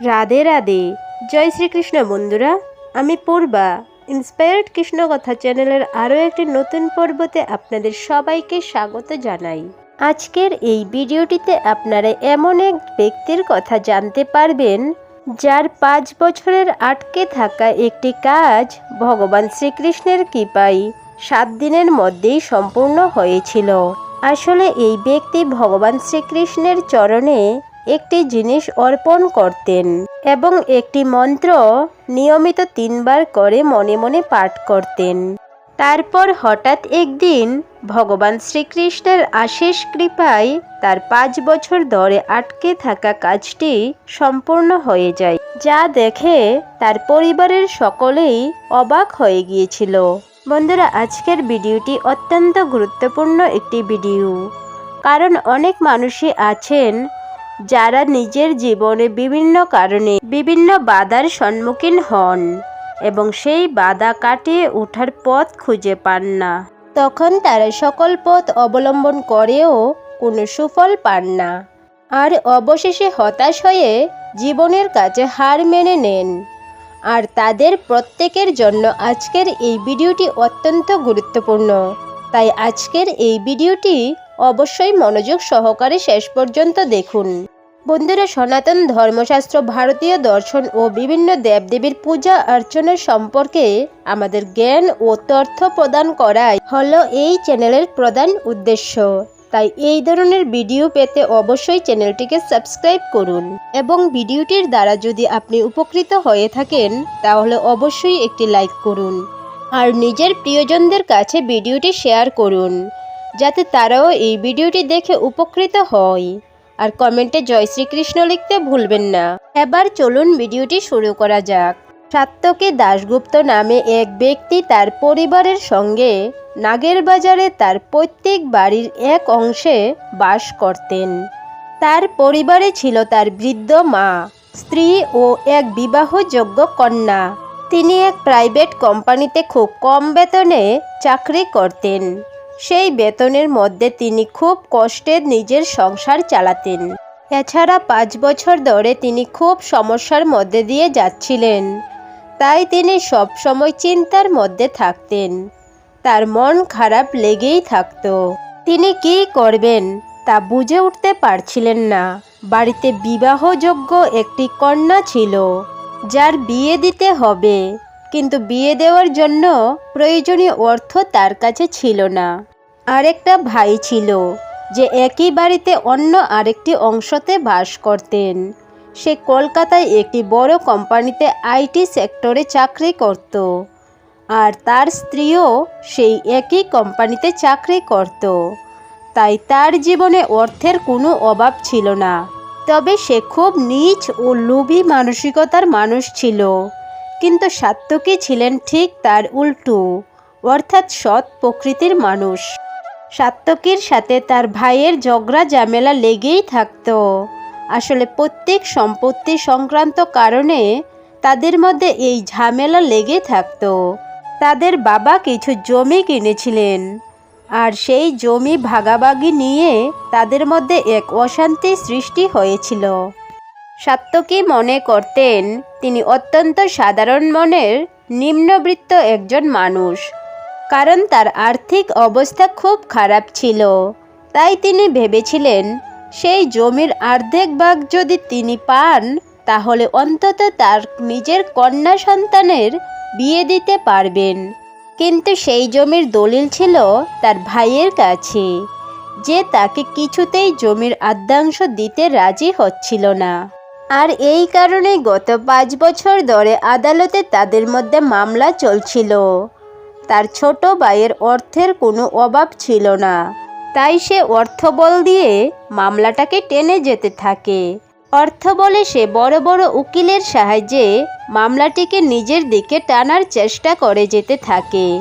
রাধে রাধে। জয় শ্রীকৃষ্ণ বন্ধুরা, আমি পূর্বা। ইন্সপায়ার্ড কৃষ্ণ কথা চ্যানেলের আরও একটি নতুন পর্বতে আপনাদের সবাইকে স্বাগত জানাই। আজকের এই ভিডিওটিতে আপনারা এমন এক ব্যক্তির কথা জানতে পারবেন, যার পাঁচ বছরের আটকে থাকা একটি কাজ ভগবান শ্রীকৃষ্ণের কৃপায় সাত দিনের মধ্যেই সম্পূর্ণ হয়েছিল। আসলে এই ব্যক্তি ভগবান শ্রীকৃষ্ণের চরণে একটি জিনিস অর্পণ করতেন এবং একটি মন্ত্র নিয়মিত তিনবার করে মনে মনে পাঠ করতেন। তারপর হঠাৎ একদিন ভগবান শ্রীকৃষ্ণের আশেষ কৃপায় তার পাঁচ বছর ধরে আটকে থাকা কাজটি সম্পূর্ণ হয়ে যায়, যা দেখে তার পরিবারের সকলেই অবাক হয়ে গিয়েছিল। বন্ধুরা, আজকের ভিডিওটি অত্যন্ত গুরুত্বপূর্ণ একটি ভিডিও। কারণ অনেক মানুষই আছেন যারা নিজের জীবনে বিভিন্ন কারণে বিভিন্ন বাধার সম্মুখীন হন এবং সেই বাধা কাটিয়ে ওঠার পথ খুঁজে পান না। তখন তারা সকল পথ অবলম্বন করেও কোনো সুফল পান না আর অবশেষে হতাশ হয়ে জীবনের কাছে হার মেনে নেন। আর তাদের প্রত্যেকের জন্য আজকের এই ভিডিওটি অত্যন্ত গুরুত্বপূর্ণ। তাই আজকের এই ভিডিওটি অবশ্যই মনোযোগ সহকারে শেষ পর্যন্ত দেখুন। বন্ধুরা, সনাতন ধর্মশাস্ত্র, ভারতীয় দর্শন ও বিভিন্ন দেবদেবীর পূজা অর্চনা সম্পর্কে আমাদের জ্ঞান ও তথ্য প্রদান করাই হলো এই চ্যানেলের প্রধান উদ্দেশ্য। তাই এই ধরনের ভিডিও পেতে অবশ্যই চ্যানেলটিকে সাবস্ক্রাইব করুন এবং ভিডিওটির দ্বারা যদি আপনি উপকৃত হয়ে থাকেন, তাহলে অবশ্যই একটি লাইক করুন। আর নিজের প্রিয়জনদের কাছে ভিডিওটি শেয়ার করুন। যাতে তারাও এই ভিডিওটি দেখে উপকৃত হয়। আর কমেন্টে জয় শ্রীকৃষ্ণ লিখতে ভুলবেন না। এবার চলুন ভিডিওটি শুরু করা যাক। সাত্যকী দাশগুপ্ত নামে এক ব্যক্তি তার পরিবারের সঙ্গে নাগের বাজারে তার পৈতৃক বাড়ির এক অংশে বাস করতেন। তার পরিবারে ছিল তার বৃদ্ধ মা, স্ত্রী ও এক বিবাহযোগ্য কন্যা। তিনি এক প্রাইভেট কোম্পানিতে খুব কম বেতনে চাকরি করতেন। সেই বেতনের মধ্যে তিনি খুব কষ্টে নিজের সংসার চালাতেন। এছাড়া পাঁচ বছর ধরে তিনি খুব সমস্যার মধ্যে দিয়ে যাচ্ছিলেন। তাই তিনি সব সময় চিন্তার মধ্যে থাকতেন। তার মন খারাপ লেগেই থাকত। তিনি কি করবেন তা বুঝে উঠতে পারছিলেন না। বাড়িতে বিবাহযোগ্য একটি কন্যা ছিল, যার বিয়ে দিতে হবে। কিন্তু বিয়ে দেওয়ার জন্য প্রয়োজনীয় অর্থ তার কাছে ছিল না। আরেকটা ভাই ছিল, যে একই বাড়িতে অন্য আরেকটি অংশতে বাস করতেন। সে কলকাতায় একটি বড় কোম্পানিতে আইটি সেক্টরে চাকরি করত। আর তার স্ত্রীও সেই একই কোম্পানিতে চাকরি করত। তাই তার জীবনে অর্থের কোনো অভাব ছিল না। তবে সে খুব নিচ ও লোভী মানসিকতার মানুষ ছিল। কিন্তু সাত্তকী ছিলেন ঠিক তার উল্টো, অর্থাৎ সৎ প্রকৃতির মানুষ। সাত্তকীর সাথে তার ভাইয়ের ঝগড়া ঝামেলা লেগেই থাকতো। আসলে প্রত্যেক সম্পত্তি সংক্রান্ত কারণে তাদের মধ্যে এই ঝামেলা লেগে থাকত। তাদের বাবা কিছু জমি কিনেছিলেন, আর সেই জমি ভাগাভাগি নিয়ে তাদের মধ্যে এক অশান্তি সৃষ্টি হয়েছিল। সাত্যকী মনে করতেন, তিনি অত্যন্ত সাধারণ মনের, নিম্নবৃত্ত একজন মানুষ। কারণ তার আর্থিক অবস্থা খুব খারাপ ছিল। তাই তিনি ভেবেছিলেন, সেই জমির অর্ধেক ভাগ যদি তিনি পান, তাহলে অন্তত তার নিজের কন্যা সন্তানের বিয়ে দিতে পারবেন। কিন্তু সেই জমির দলিল ছিল তার ভাইয়ের কাছে, যে তাকে কিছুতেই জমির আদ্যাংশ দিতে রাজি হচ্ছিল না। আর এই কারণে গত পাঁচ বছর ধরে আদালতে তাদের মধ্যে মামলা চলছিল। তার ছোট ভাইয়ের অর্থের কোনো অভাব ছিল না। তাই সে অর্থবল দিয়ে মামলাটাকে টেনে যেতে থাকে। অর্থ বলে সে বড় বড় উকিলের সাহায্যে মামলাটিকে নিজের দিকে টানার চেষ্টা করে যেতে থাকে।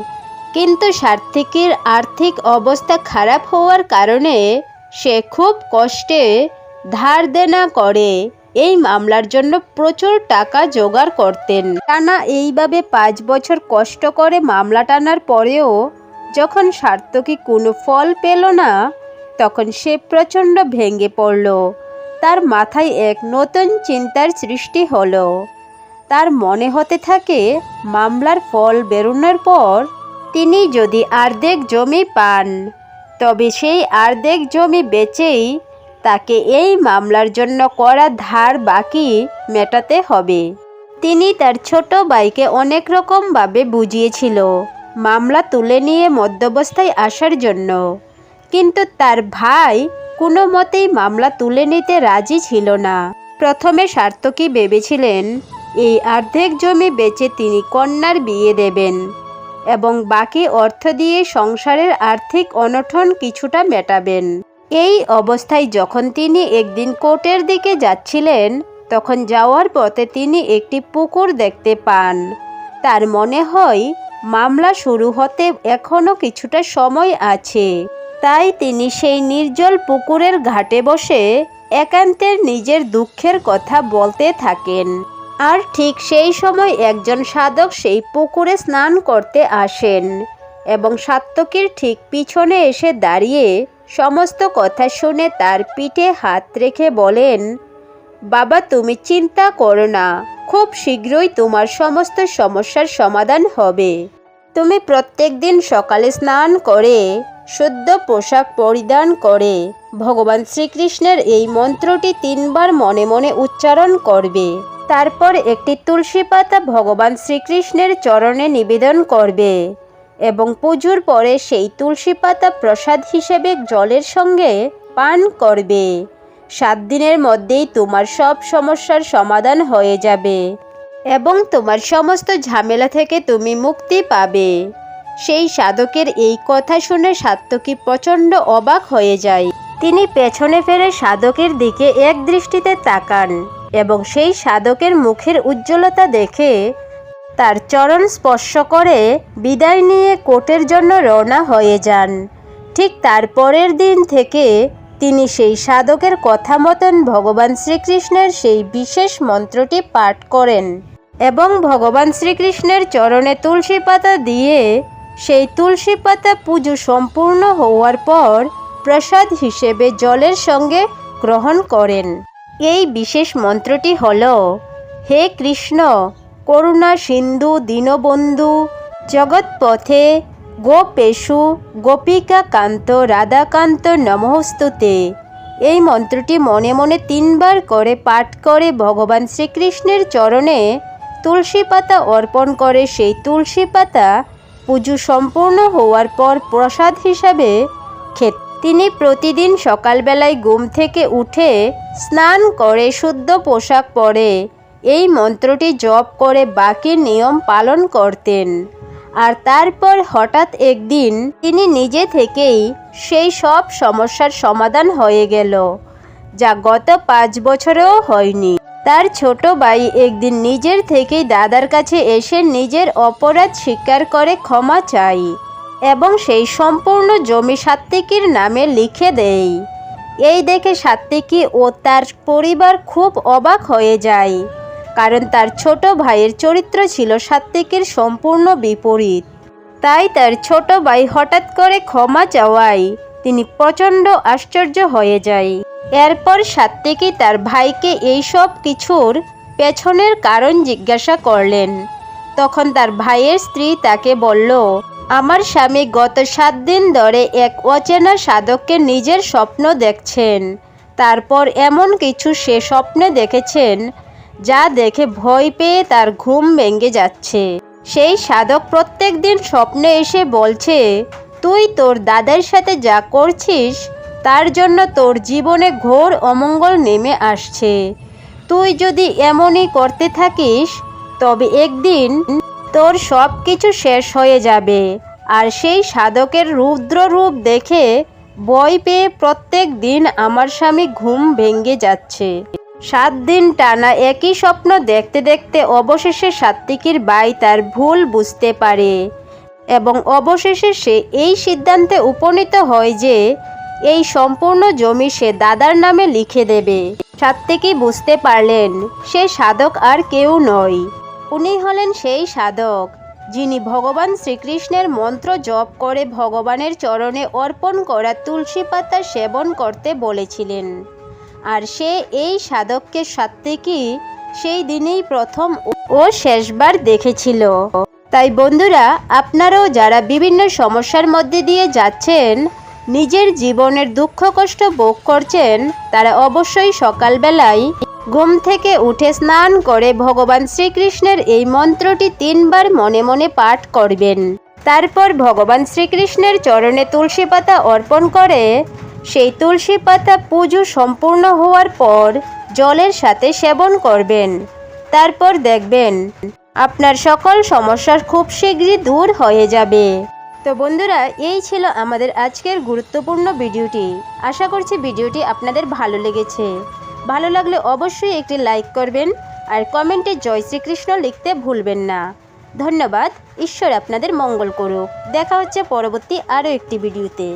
কিন্তু সার্থিকের আর্থিক অবস্থা খারাপ হওয়ার কারণে সে খুব কষ্টে ধার দেনা করে। এই মামলার জন্য প্রচুর টাকা জোগাড় করতেন। টানা এইভাবে পাঁচ বছর কষ্ট করে মামলা টানার পরেও যখন সার্থকী কোনো ফল পেল না, তখন সে প্রচণ্ড ভেঙে পড়ল। তার মাথায় এক নতুন চিন্তার সৃষ্টি হলো। তার মনে হতে থাকে, মামলার ফল বেরোনোর পর তিনি যদি অর্ধেক জমি পান, তবে সেই অর্ধেক জমি বেচেই তাকে এই মামলার জন্য করা ধার বাকি মেটাতে হবে। তিনি তার ছোট ভাইকে অনেক রকমভাবে বুঝিয়েছিল, মামলা তুলে নিয়ে মধ্যবস্থায় আসার জন্য। কিন্তু তার ভাই কোনো মতেই মামলা তুলে নিতে রাজি ছিল না। প্রথমে সার্থকী ভেবেছিলেন, এই অর্ধেক জমি বেচে তিনি কন্যার বিয়ে দেবেন এবং বাকি অর্থ দিয়ে সংসারের আর্থিক অনটন কিছুটা মেটাবেন। এই অবস্থায় যখন তিনি একদিন কোর্টের দিকে যাচ্ছিলেন, তখন যাওয়ার পথে তিনি একটি পুকুর দেখতে পান। তার মনে হয়, মামলা শুরু হতে এখনও কিছুটা সময় আছে। তাই তিনি সেই নির্জল পুকুরের ঘাটে বসে একান্তের নিজের দুঃখের কথা বলতে থাকেন। আর ঠিক সেই সময় একজন সাধক সেই পুকুরে স্নান করতে আসেন এবং সাত্তকীর ঠিক পিছনে এসে দাঁড়িয়ে সমস্ত কথা শুনে তার পিঠে হাত রেখে বলেন, বাবা, তুমি চিন্তা করো না, খুব শীঘ্রই তোমার সমস্ত সমস্যার সমাধান হবে। তুমি প্রত্যেক দিন সকালে স্নান করে, শুদ্ধ পোশাক পরিধান করে, ভগবান শ্রীকৃষ্ণের এই মন্ত্রটি তিনবার মনে মনে উচ্চারণ করবে। তারপর একটি তুলসী পাতা ভগবান শ্রীকৃষ্ণের চরণে নিবেদন করবে। এবং পুজোর পরে সেই তুলসী পাতা প্রসাদ হিসেবে জলের সঙ্গে পান করবে। সাত দিনের মধ্যেই তোমার সব সমস্যার সমাধান হয়ে যাবে এবং তোমার সমস্ত ঝামেলা থেকে তুমি মুক্তি পাবে। সেই সাধকের এই কথা শুনে সাত্তকী প্রচণ্ড অবাক হয়ে যায়। তিনি পেছনে ফেরে সাধকের দিকে এক দৃষ্টিতে তাকান এবং সেই সাধকের মুখের উজ্জ্বলতা দেখে তার চরণ স্পর্শ করে বিদায় নিয়ে কোর্টের জন্য রওনা হয়ে যান। ঠিক তার পরের দিন থেকে তিনি সেই সাধকের কথা মতন ভগবান শ্রীকৃষ্ণের সেই বিশেষ মন্ত্রটি পাঠ করেন এবং ভগবান শ্রীকৃষ্ণের চরণে তুলসী পাতা দিয়ে সেই তুলসী পাতা পুজো সম্পূর্ণ হওয়ার পর প্রসাদ হিসেবে জলের সঙ্গে গ্রহণ করেন। এই বিশেষ মন্ত্রটি হল, হে কৃষ্ণ করুণা সিন্ধু দীনবন্ধু, জগৎপথে গোপেশু গোপিকা কান্ত রাধাকান্ত নমস্তুতে। এই মন্ত্রটি মনে মনে তিনবার করে পাঠ করে ভগবান শ্রীকৃষ্ণের চরণে তুলসী পাতা অর্পণ করে। সেই তুলসী পাতা পুজো সম্পূর্ণ হওয়ার পর প্রসাদ হিসাবে খেত। তিনি প্রতিদিন সকালবেলায় ঘুম থেকে উঠে স্নান করে, শুদ্ধ পোশাক পরে। এই মন্ত্রটি জপ করে বাকি নিয়ম পালন করতেন। আর তারপর হঠাৎ একদিন তিনি নিজে থেকেই সেই সব সমস্যার সমাধান হয়ে গেল, যা গত পাঁচ বছরেও হয়নি। তার ছোট ভাই একদিন নিজের থেকেই দাদার কাছে এসে নিজের অপরাধ স্বীকার করে ক্ষমা চাই এবং সেই সম্পূর্ণ জমি সাত্ত্বিকীর নামে লিখে দেয়। এই দেখে সাত্ত্বিকী ও তার পরিবার খুব অবাক হয়ে যায়। কারণ তার ছোট ভাইয়ের চরিত্র ছিল সাত্ত্বিকের সম্পূর্ণ বিপরীত। তাই তার ছোট ভাই হঠাৎ করে ক্ষমা চাওয়ায় তিনি প্রচণ্ড আশ্চর্য হয়ে যায়। এরপর সাত্ত্বিকী তার ভাইকে এই সব কিছুর পেছনের কারণ জিজ্ঞাসা করলেন। তখন তার ভাইয়ের স্ত্রী তাকে বলল, আমার স্বামী গত সাত দিন ধরে এক অচেনা সাধককে নিজের স্বপ্ন দেখছেন। তারপর এমন কিছু সে স্বপ্নে দেখেছেন যা দেখে ভয় পেয়ে তার ঘুম ভেঙে যাচ্ছে। সেই সাধক প্রত্যেক দিন স্বপ্নে এসে বলছে, তুই তোর দাদার সাথে যা করছিস, তার জন্য তোর জীবনে ঘোর অমঙ্গল নেমে আসছে। তুই যদি এমনই করতে থাকিস, তবে একদিন তোর সব কিছু শেষ হয়ে যাবে। আর সেই সাধকের রুদ্র রূপ দেখে বই পেয়ে প্রত্যেক দিন আমার স্বামী ঘুম ভেঙে যাচ্ছে। সাত দিন টানা একই স্বপ্ন দেখতে দেখতে অবশেষে সাত্ত্বিকীর বাই তার ভুল বুঝতে পারে এবং অবশেষে সে এই সিদ্ধান্তে উপনীত হয় যে এই সম্পূর্ণ জমি সে দাদার নামে লিখে দেবে। সাত্ত্বিকী বুঝতে পারলেন, সে সাধক আর কেউ নয়। উনি হলেন সেই সাধক, যিনি ভগবান শ্রীকৃষ্ণের মন্ত্র জপ করে ভগবানের চরণে অর্পণ করা তুলসী পাতা সেবন করতে বলেছিলেন। আর সে এই সাধককে সাত্ত্বিকী সেই দিনেই প্রথম ও শেষবার দেখেছিল। তাই বন্ধুরা, আপনারাও যারা বিভিন্ন সমস্যার মধ্যে দিয়ে যাচ্ছেন, নিজের জীবনের দুঃখ কষ্ট ভোগ করছেন, তারা অবশ্যই সকালবেলায় ঘুম থেকে উঠে স্নান করে ভগবান শ্রীকৃষ্ণের এই মন্ত্রটি তিনবার মনে মনে পাঠ করবেন। তারপর ভগবান শ্রীকৃষ্ণের চরণে তুলসী পাতা অর্পণ করে সেই তুলসী পাতা পুজো সম্পূর্ণ হওয়ার পর জলের সাথে সেবন করবেন। তারপর দেখবেন আপনার সকল সমস্যার খুব শীঘ্রই দূর হয়ে যাবে। তো বন্ধুরা, এই ছিল আমাদের আজকের গুরুত্বপূর্ণ ভিডিওটি। আশা করছি ভিডিওটি আপনাদের ভালো লেগেছে। ভালো লাগলে অবশ্যই একটি লাইক করবেন আর কমেন্টে জয় শ্রীকৃষ্ণ লিখতে ভুলবেন না। ধন্যবাদ, ঈশ্বর আপনাদের মঙ্গল করুক। দেখা হচ্ছে পরবর্তী আরও একটি ভিডিওতে।